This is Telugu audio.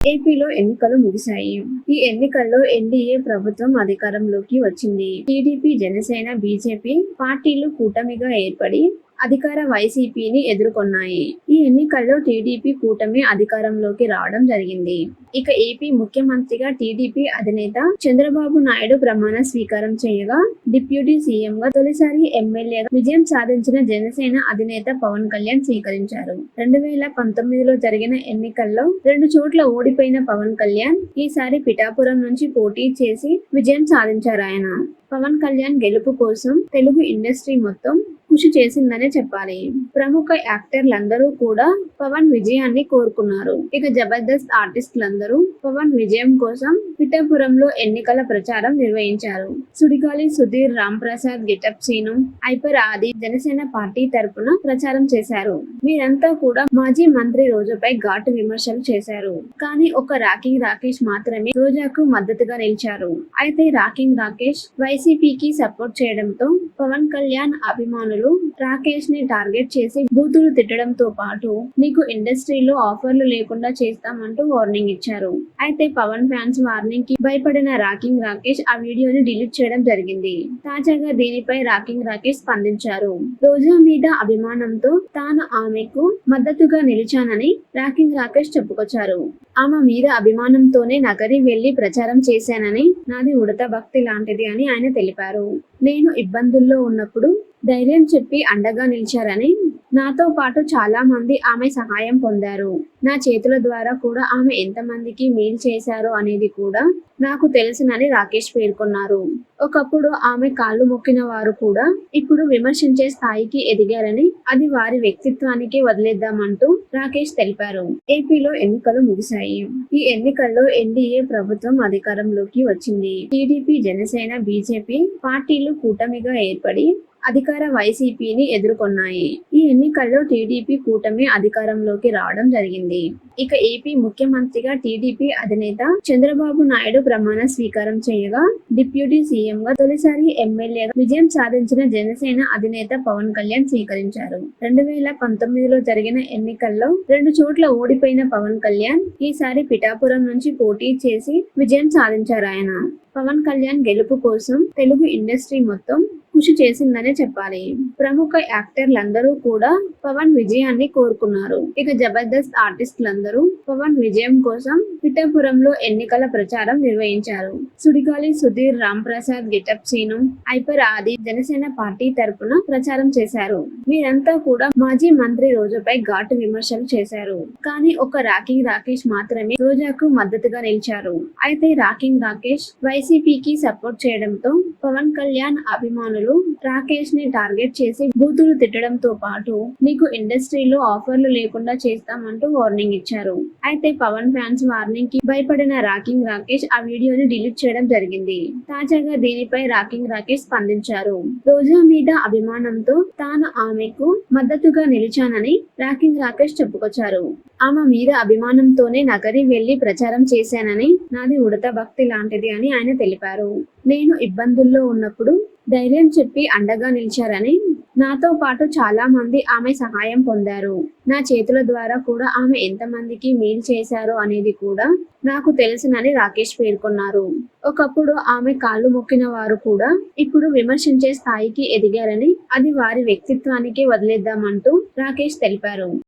ఏపీలో ఎన్నికలు ముగిశాయి. ఈ ఎన్నికల్లో ఎన్డీఏ ప్రభుత్వం అధికారంలోకి వచ్చింది. టీడీపీ జనసేన బీజేపీ పార్టీలు కూటమిగా ఏర్పడి అధికార వైసీపీని ఎదుర్కొన్నాయి. ఈ ఎన్నికల్లో టీడీపీ కూటమి అధికారంలోకి రావడం జరిగింది. ఇక ఏపీ ముఖ్యమంత్రిగా టీడీపీ అధినేత చంద్రబాబు నాయుడు ప్రమాణ స్వీకారం చేయగా డిప్యూటీ సీఎం గా తొలిసారి ఎమ్మెల్యేగా విజయం సాధించిన జనసేన అధినేత పవన్ కళ్యాణ్ స్వీకరించారు. రెండు వేల పంతొమ్మిదిలో జరిగిన ఎన్నికల్లో రెండు చోట్ల ఓడిపోయిన పవన్ కళ్యాణ్ ఈసారి పిఠాపురం నుంచి పోటీ చేసి విజయం సాధించారు ఆయన. పవన్ కళ్యాణ్ గెలుపు కోసం తెలుగు ఇండస్ట్రీ మొత్తం కృషి చేసిందనే చెప్పాలి. ప్రముఖ యాక్టర్లందరూ కూడా పవన్ విజయాన్ని కోరుకున్నారు. ఇక జబర్దస్త్ ఆర్టిస్టులందరూ పవన్ విజయం కోసం పిఠాపురంలో ఎన్నికల ప్రచారం నిర్వహించారు. Sudigali Sudheer Ram Prasad getup Seenu hyper Aadi Janasena party తరపున ప్రచారం చేశారు. వీరంతా కూడా మాజీ మంత్రి రోజుపై ఘాటు విమర్శలు చేశారు. కానీ ఒక రాకింగ్ రాకేష్ మాత్రమే రోజాకు మద్దతుగా నిలిచారు. అయితే రాకింగ్ రాకేష్ వైసీపీకి సపోర్ట్ చేయడంతో పవన్ కళ్యాణ్ అభిమానులు రాకేష్ని టార్గెట్ చేసి బూతులు తిట్టడంతో పాటు నీకు ఇండస్ట్రీలో ఆఫర్లు లేకుండా చేస్తామంటూ వార్నింగ్ ఇచ్చారు. అయితే పవన్ ఫ్యాన్స్ వార్నింగ్కి భయపడిన రాకింగ్ రాకేష్ ఆ వీడియోని డిలీట్ చేయడం జరిగింది. తాజాగా దీనిపై రాకింగ్ రాకేష్ స్పందించారు. రోజా మీద అభిమానంతో తాను ఆమెకు మద్దతుగా నిలిచానని రాకింగ్ రాకేష్ చెప్పుకొచ్చారు. ఆమె మీద అభిమానంతోనే నగరి వెళ్ళి ప్రచారం చేశానని నాది ఉడత భక్తి లాంటిది అని ఆయన తెలిపారు. నేను ఇబ్బందుల్లో ఉన్నప్పుడు ధైర్యం చెప్పి అండగా నిలిచారని నాతో పాటు చాలా మంది ఆమె సహాయం పొందారు. నా చేతుల ద్వారా కూడా ఆమె ఎంతమందికి మేలు చేశారో అనేది కూడా నాకు తెలుసునని రాకేష్ పేర్కొన్నారు. ఒకప్పుడు ఆమె కాళ్ళు మొక్కిన వారు కూడా ఇప్పుడు విమర్శించే స్థాయికి ఎదిగారని అది వారి వ్యక్తిత్వానికి వదిలేద్దామంటూ రాకేష్ తెలిపారు. ఏపీలో ఎన్నికలు ముగిశాయి. ఈ ఎన్నికల్లో ఎన్డీఏ ప్రభుత్వం అధికారంలోకి వచ్చింది. టీడీపీ జనసేన బీజేపీ పార్టీలు కూటమిగా ఏర్పడి అధికార వైసీపీని ఎదుర్కొన్నాయి. ఈ ఎన్నికల్లో టీడీపీ కూటమి అధికారంలోకి రావడం జరిగింది. ఇక ఏపీ ముఖ్యమంత్రిగా టీడీపీ అధినేత చంద్రబాబు నాయుడు ప్రమాణ స్వీకారం చేయగా డిప్యూటీ సీఎం గా తొలిసారి ఎమ్మెల్యేగా విజయం సాధించిన జనసేన అధినేత పవన్ కళ్యాణ్ స్వీకరించారు. రెండు వేల పంతొమ్మిదిలో జరిగిన ఎన్నికల్లో రెండు చోట్ల ఓడిపోయిన పవన్ కళ్యాణ్ ఈసారి పిఠాపురం నుంచి పోటీ చేసి విజయం సాధించారు ఆయన. పవన్ కళ్యాణ్ గెలుపు కోసం తెలుగు ఇండస్ట్రీ మొత్తం కృషి చేసిందనే చెప్పాలి. ప్రముఖ యాక్టర్లందరూ కూడా పవన్ విజయాన్ని కోరుకున్నారు. ఇక జబర్దస్త్ ఆర్టిస్టులందరూ పవన్ విజయం కోసం పిఠాపురంలో ఎన్నికల ప్రచారం నిర్వహించారు. Sudigali Sudheer Ram Prasad getup Seenu hyper Aadi Janasena party తరపున ప్రచారం చేశారు. వీరంతా కూడా మాజీ మంత్రి రోజుపై ఘాటు విమర్శలు చేశారు. కానీ ఒక రాకింగ్ రాకేష్ మాత్రమే రోజాకు మద్దతుగా నిలిచారు. అయితే రాకింగ్ రాకేష్ వైసీపీకి సపోర్ట్ చేయడంతో పవన్ కళ్యాణ్ అభిమానులు రాకేష్ని టార్గెట్ చేసి బూతులు తిట్టడంతో పాటు నీకు ఇండస్ట్రీలో ఆఫర్లు లేకుండా చేస్తామంటూ వార్నింగ్ ఇచ్చారు. అయితే పవన్ ఫ్యాన్స్ వార్నింగ్కి భయపడిన రాకింగ్ రాకేష్ ఆ వీడియోని డిలీట్ చేయడం జరిగింది. తాజాగా దీనిపై రాకింగ్ రాకేష్ స్పందించారు. రోజా మీద అభిమానంతో తాను ఆమెకు మద్దతుగా నిలిచానని రాకింగ్ రాకేష్ చెప్పుకొచ్చారు. ఆమె మీద అభిమానంతోనే నగరి వెళ్ళి ప్రచారం చేశానని నాది ఉడత భక్తి లాంటిది అని ఆయన తెలిపారు. నేను ఇబ్బందుల్లో ఉన్నప్పుడు ధైర్యం చెప్పి అండగా నిలిచారని నాతో పాటు చాలా మంది ఆమె సహాయం పొందారు. నా చేతుల ద్వారా కూడా ఆమె ఎంతమందికి మీల్ చేశారో అనేది కూడా నాకు తెలుసునని రాకేష్ పేర్కొన్నారు. ఒకప్పుడు ఆమె కాళ్ళు మొక్కిన వారు కూడా ఇప్పుడు విమర్శించే స్థాయికి ఎదిగారని అది వారి వ్యక్తిత్వానికి వదిలేద్దామంటూ రాకేష్ తెలిపారు.